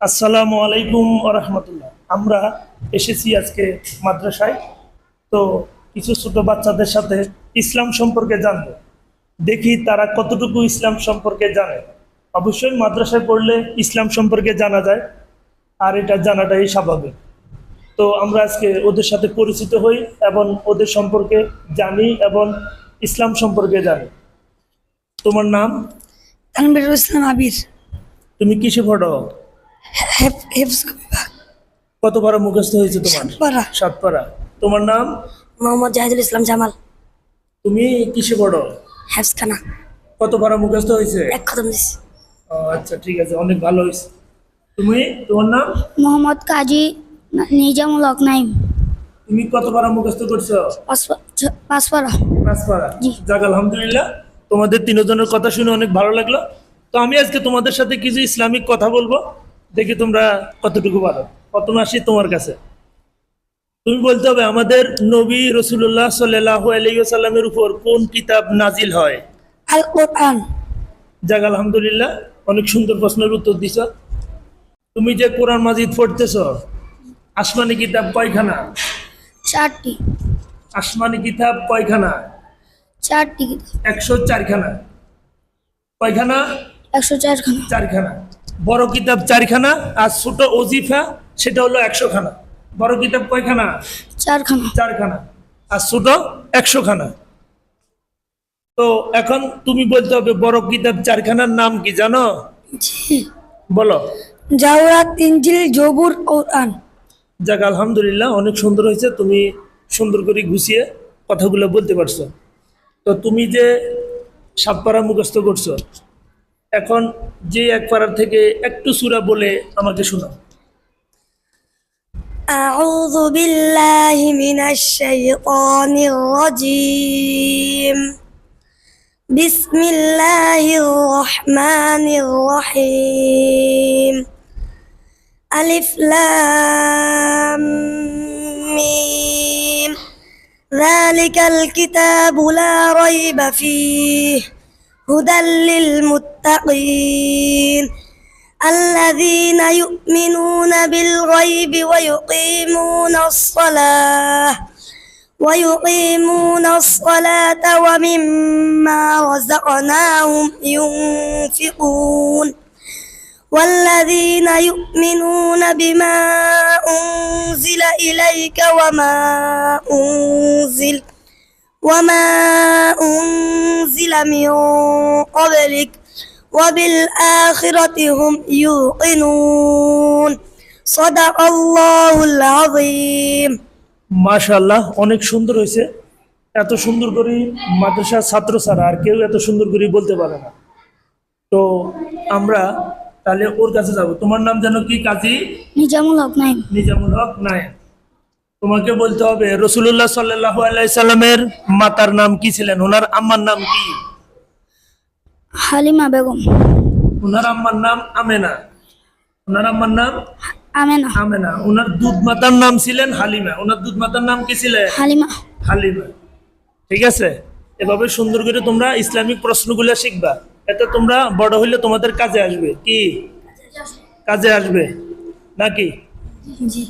আসসালামু আলাইকুম রহমতুল্লাহ। আমরা এসেছি আজকে মাদ্রাসায়। তো কিছু ছোট বাচ্চাদের সাথে ইসলাম সম্পর্কে জানব। দেখি তারা কতটুকু ইসলাম সম্পর্কে জানে। অবশ্যই মাদ্রাসায় পড়লে ইসলাম সম্পর্কে জানা যায় আর এটা জানাটাই স্বাভাবিক। তো আমরা আজকে ওদের সাথে পরিচিত হই এবং ওদের সম্পর্কে জানি এবং ইসলাম সম্পর্কে জানি। তোমার নাম? তানবিরুল ইসলাম আবির। তুমি কিসে পড়ো? হেফজ বিভাগ কত বড় মুখস্থ হয়েছে তোমার? পাড়া সাতপাড়া তোমার নাম? মোহাম্মদ জাহিদুল ইসলাম জামাল। তুমি কিসে পড়ো? হেফসখানা। কত বড় মুখস্থ হয়েছে? এক খতম দিস ও, আচ্ছা ঠিক আছে অনেক ভালো হয়েছে। তুমি তোমার নাম? মোহাম্মদ কাজী নিজামুল হক নাইম। তুমি কত বড় মুখস্থ করছ? পাঁচপাড়া পাঁচপাড়া জি। যাক আলহামদুলিল্লাহ তোমাদের তিনজনের কথা শুনে অনেক ভালো লাগল। তো আমি আজকে তোমাদের সাথে কিছু ইসলামিক কথা বলব। দেখি তোমরা কতটুকু পারো। কত আসি তোমার কাছে। তুমি বলতে হবে আমাদের নবী রসুল্লাহ সাল্লাহ আলাইসাল্লামের উপর কোন কিতাব নাজিল হয়? আল কোরআন। যাক আলহামদুলিল্লাহ অনেক সুন্দর প্রশ্নের উত্তর দিছ। তুমি যে কোরআন মাজিদ পড়তেছ আসমানি কিতাব কয়খানা? চারটি। আসমানি কিতাব কয়খানা? চারটি একশো চারখানা। কয়খানা? একশো চারখানা। চারখানা। বড় কিতাব চারখানা আর ছোট ওজিফা সেটা হলো একশো খানা বড় কিতাব কয়খানা? চারখানা। চারখানা। আর ছোট একশো খানা তো এখন তুমি বলতে হবে বড় কিতাব চারখানার নাম কি জানো? বলো। জাওরাত ইঞ্জিল জবুর কোরআন। যাক আলহামদুলিল্লাহ অনেক সুন্দর হয়েছে। তুমি সুন্দর করে গুছিয়ে কথাগুলো বলতে পারছ। তো তুমি যে সাত পাড়া মুখস্থ করছ এখন যে এক পাড়ার থেকে একটু সুরা বলে আমাকে শোনাও أعوذ بالله من الشيطان الرجيم بسم الله الرحمن الرحيم ألف لام ميم ذلك الكتاب لا ريب فيه هدى للمتقين الذين يؤمنون بالغيب ويقيمون الصلاة ويقيمون الصلاة ومما رزقناهم ينفقون والذين يؤمنون بما أنزل إليك وما أنزل وما أنزل من قبلك وبالآخرة هم يوقنون صدق الله العظيم মাশাল্লাহ অনেক সুন্দর হয়েছে এত সুন্দর করে মাদ্রাসার ছাত্র ছাড়া আর কেউ এত সুন্দর করে বলতে পারে না তো আমরা তাহলে ওর কাছে যাব তোমার নাম যেন কি কাজী নিজামুল হক নাইম নিজামুল হক নায়ক তোমাকে বলতে হবে রসুল্লাহ সাল্লাহ আলাইসাল্লামের মাতার নাম কি ছিলেন? ওনার আম্মার নাম কি? হালিমা বেগম। ওনার আম্মার নাম আমেনা। ওনার আম্মার নাম আমেনা। আমেনা। ওনার দুধ মাতার নাম ছিলেন হালিমা। ওনার দুধ মাতার নাম কি ছিলেন হালিমা। হালিমা। ঠিক আছে? এভাবে সুন্দর করে তোমরা ইসলামিক প্রশ্নগুলো শিখবা। এতে তোমরা বড় হইলে তোমাদের কাজে আসবে। কি? কাজে আসবে। নাকি? জি।